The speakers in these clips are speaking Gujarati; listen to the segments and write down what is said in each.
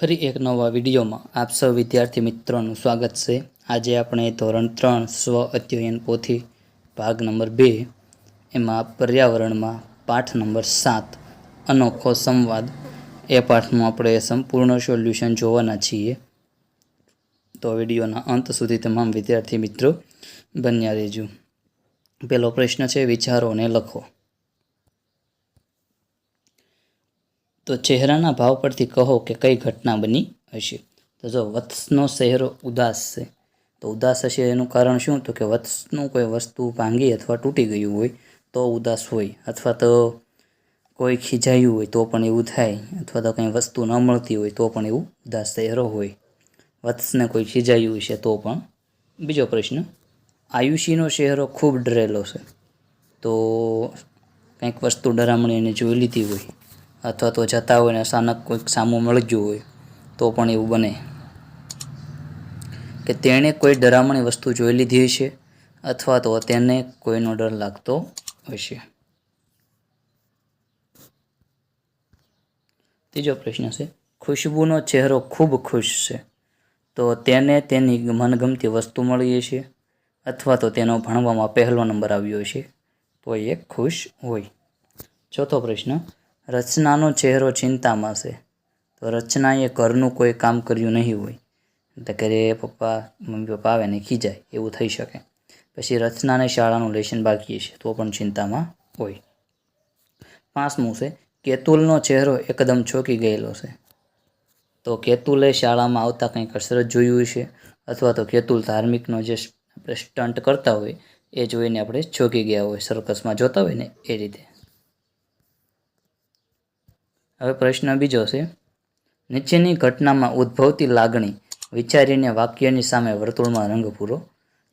ફરી એક નવા વિડીયોમાં આપ સૌ વિદ્યાર્થી મિત્રોનું સ્વાગત છે. આજે આપણે ધોરણ ત્રણ સ્વ અધ્યયન પોથી ભાગ નંબર બે, એમાં પર્યાવરણમાં પાઠ નંબર સાત, અનોખો સંવાદ. એ પાઠનું આપણે સંપૂર્ણ સોલ્યુશન જોવાના છીએ. તો વિડીયોના અંત સુધી તમામ વિદ્યાર્થી મિત્રો બન્યા રહેજો. પહેલો પ્રશ્ન છે, વિચારોને લખો. તો ચહેરાના ભાવ પરથી કહો કે કઈ ઘટના બની હશે? તો જો વત્સનો ચહેરો ઉદાસ છે. તો ઉદાસ હશે એનું કારણ શું? તો કે વત્સનું કોઈ વસ્તુ ભાંગી અથવા તૂટી ગયું હોય તો ઉદાસ હોય અથવા તો કોઈ ખીજાયું હોય તો પણ એવું થાય અથવા તો કંઈ વસ્તુ ન મળતી હોય તો પણ એવું ઉદાસ ચહેરો હોય. વત્સને કોઈ ખીજાયું હશે તો પણ? બીજો પ્રશ્ન, આયુષીનો ચહેરો ખૂબ ડરેલો છે. તો કંઈક વસ્તુ ડરામણી એને જોઈ લીધી હોય અથવા તો જતા હોય ને અચાનક કોઈક સામું મળી ગયું હોય, તો પણ એવું બને. કે તેણે કોઈ ડરામણી વસ્તુ જોઈ લીધી હશે, અથવા તો તેને કોઈનો ડર લાગતો હશે. ત્રીજો પ્રશ્ન છે, ખુશ્બુનો ચહેરો ખૂબ ખુશ છે, તો તેને તેની મનગમતી વસ્તુ મળી હશે, અથવા તો તેનો ભણવામાં પહેલો નંબર આવ્યો છે તો એ ખુશ હોય. ચોથો પ્રશ્ન રચનાનો ચહેરો ચિંતામાં છે. તો રચનાએ ઘરનું કોઈ કામ કર્યું નહીં હોય. એટલે ઘરે પપ્પા, મમ્મી પપ્પા આવે ને ખીજાય, એવું થઈ શકે. પછી રચનાને શાળાનું લેશન બાકી છે, તો પણ ચિંતામાં હોય. પાંચમું છે, કેતુલનો ચહેરો એકદમ છોકી ગયેલો છે. તો કેતુલે શાળામાં આવતા કંઈ કસરત જોયું છે અથવા તો કેતુલ ધાર્મિકનો જે આપણે સ્ટન્ટ કરતા હોય, એ જોઈને આપણે ચોંકી ગયા હોય, સર્કસમાં જોતા હોય ને એ રીતે. હવે પ્રશ્ન બીજો છે. નીચેની ઘટનામાં ઉદ્ભવતી લાગણી વિચારીને વાક્યની સામે વર્તુળમાં રંગ પૂરો.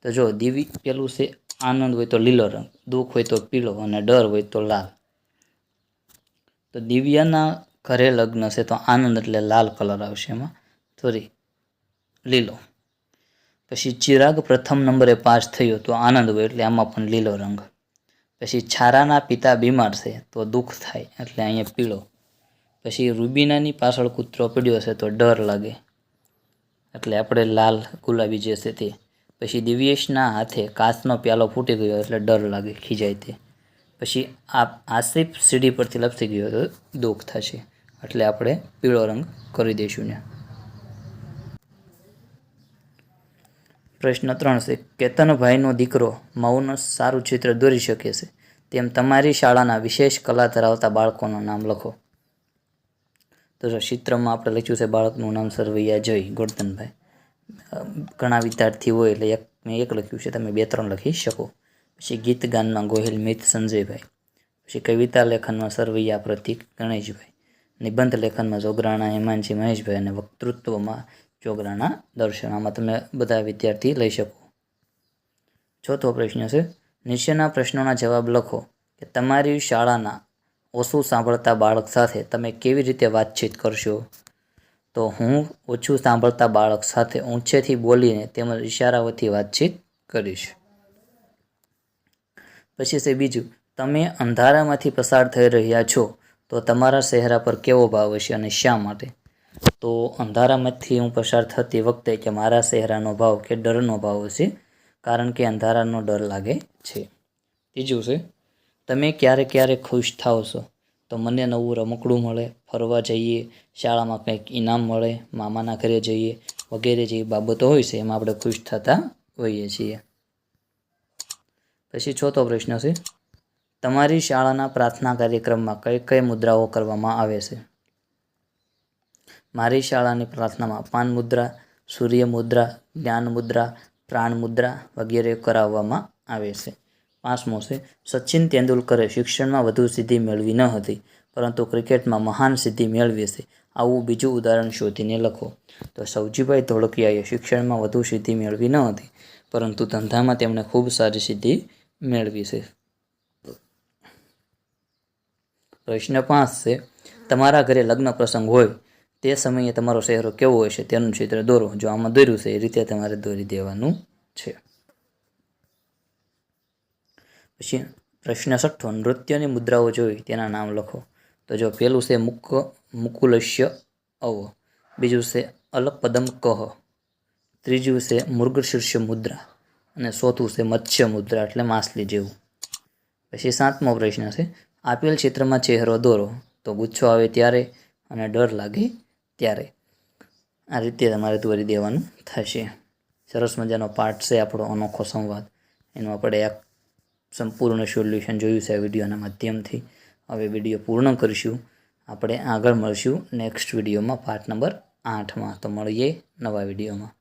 તો જો દીવી પેલું છે, આનંદ હોય તો લીલો રંગ, દુઃખ હોય તો પીળો અને ડર હોય તો લાલ. તો દિવ્યાના ઘરે લગ્ન છે તો આનંદ એટલે લાલ કલર આવશે એમાં. સોરી લીલો. પછી ચિરાગ પ્રથમ નંબરે પાસ થયો તો આનંદ હોય એટલે આમાં પણ લીલો રંગ. પછી છારાના પિતા બીમાર છે તો દુઃખ થાય એટલે અહીંયા પીળો. પછી રૂબીનાની પાછળ કૂતરો પડ્યો છે તો ડર લાગે. એટલે આપણે લાલ ગુલાબી જે છે તે. પછી દિવ્યેશના હાથે કાચનો પ્યાલો ફૂટી ગયો એટલે ડર લાગે ખીજાય તે. પછી આ આસિફ સીડી પરથી લપસી ગયો તો દુઃખ થશે. એટલે આપણે પીળો રંગ કરી દઈશું ને. પ્રશ્ન ત્રણ છે, કેતનભાઈનો દીકરો મૌન સારું ચિત્ર દોરી શકે છે. તેમ તમારી શાળાના વિશેષ કલા ધરાવતા બાળકોનું નામ લખો. તો ચિત્રમાં આપણે લખ્યું છે, બાળકનું નામ સરવૈયા જય ગોરધનભાઈ. ઘણા વિદ્યાર્થી હોય એટલે એક, મેં એક લખ્યું છે, તમે બે ત્રણ લખી શકો. પછી ગીત ગાનમાં ગોહિલ મિત સંજયભાઈ. પછી કવિતા લેખનમાં સરવૈયા પ્રતિક ગણેશભાઈ. નિબંધ લેખનમાં જોગરાણા હેમાનજી મહેશભાઈ અને વક્તૃત્વમાં જોગરાણા દર્શન. આમાં તમે બધા વિદ્યાર્થી લઈ શકો. ચોથો પ્રશ્ન છે, નીચેના પ્રશ્નોના જવાબ લખો કે તમારી શાળાના ઓછું સાંભળતા બાળક સાથે તમે કેવી રીતે વાતચીત કરશો? તો હું ઓછું સાંભળતા બાળક સાથે ઊંચેથી બોલીને તેમજ ઇશારાઓથી વાતચીત કરીશ. પછી છે બીજું, તમે અંધારામાંથી પસાર થઈ રહ્યા છો, તો તમારા ચહેરા પર કેવો ભાવ હશે અને શા માટે? તો અંધારામાંથી હું પસાર થતી વખતે કે મારા ચહેરાનો ભાવ કે ડરનો ભાવ હશે, કારણ કે અંધારાનો ડર લાગે છે. ત્રીજું છે તમે ક્યારે ક્યારે ખુશ થાઓ છો? તો મને નવું રમકડું મળે, ફરવા જઈએ, શાળામાં કંઈક ઇનામ મળે, મામાના ઘરે જઈએ, વગેરે જે બાબતો હોય છે, એમાં આપણે ખુશ થતા હોઈએ છીએ. પછી ચોથો પ્રશ્ન છે, તમારી શાળાના પ્રાર્થના કાર્યક્રમમાં કઈ કઈ મુદ્રાઓ કરવામાં આવે છે? મારી શાળાની પ્રાર્થનામાં પાન મુદ્રા, સૂર્ય મુદ્રા, જ્ઞાન મુદ્રા, પ્રાણ મુદ્રા વગેરે કરાવવામાં આવે છે. પાંચમો છે, સચિન તેંડુલકરે શિક્ષણમાં વધુ સિદ્ધિ મેળવી ન હતી, પરંતુ ક્રિકેટમાં મહાન સિદ્ધિ મેળવી છે. આવું બીજું ઉદાહરણ શોધીને લખો. તો સૌજીભાઈ ધોળકિયાએ શિક્ષણમાં વધુ સિદ્ધિ મેળવી ન હતી, પરંતુ ધંધામાં તેમણે ખૂબ સારી સિદ્ધિ મેળવી છે. પ્રશ્ન પાંચ છે, તમારા ઘરે લગ્ન પ્રસંગ હોય, તે સમયે તમારો ચહેરો કેવો હોય છે તેનું ચિત્ર દોરો, જો આમાં દોર્યું છે, એ રીતે તમારે દોરી દેવાનું છે. પછી પ્રશ્ન છઠ્ઠો નૃત્યની મુદ્રાઓ જોઈ, તેના નામ લખો. તો જો પેલું છે મુક મુકુલશ્ય અવ. બીજું છે અલપદમ કહ. ત્રીજું છે મૃગશીર્ષ મુદ્રા. અને ચોથું છે મત્સ્ય મુદ્રા, એટલે માછલી જેવું. પછી સાતમો પ્રશ્ન છે, આપેલ ચિત્રમાં ચહેરો દોરો. તો ગુચ્છો આવે ત્યારે અને ડર લાગે ત્યારે. આ રીતે તમારે દોરી દેવાનું થશે. સરસ મજાનો પાઠ છે આપણો અનોખો સંવાદ. એનું આપણે એક સંપૂર્ણ સોલ્યુશન જોયું છે આ વિડીયોના માધ્યમથી. હવે વીડિયો પૂર્ણ કરીશું. આપણે આગળ મળશું નેક્સ્ટ વિડીયોમાં પાર્ટ નંબર આઠમાં. તો મળીએ નવા વિડીયોમાં.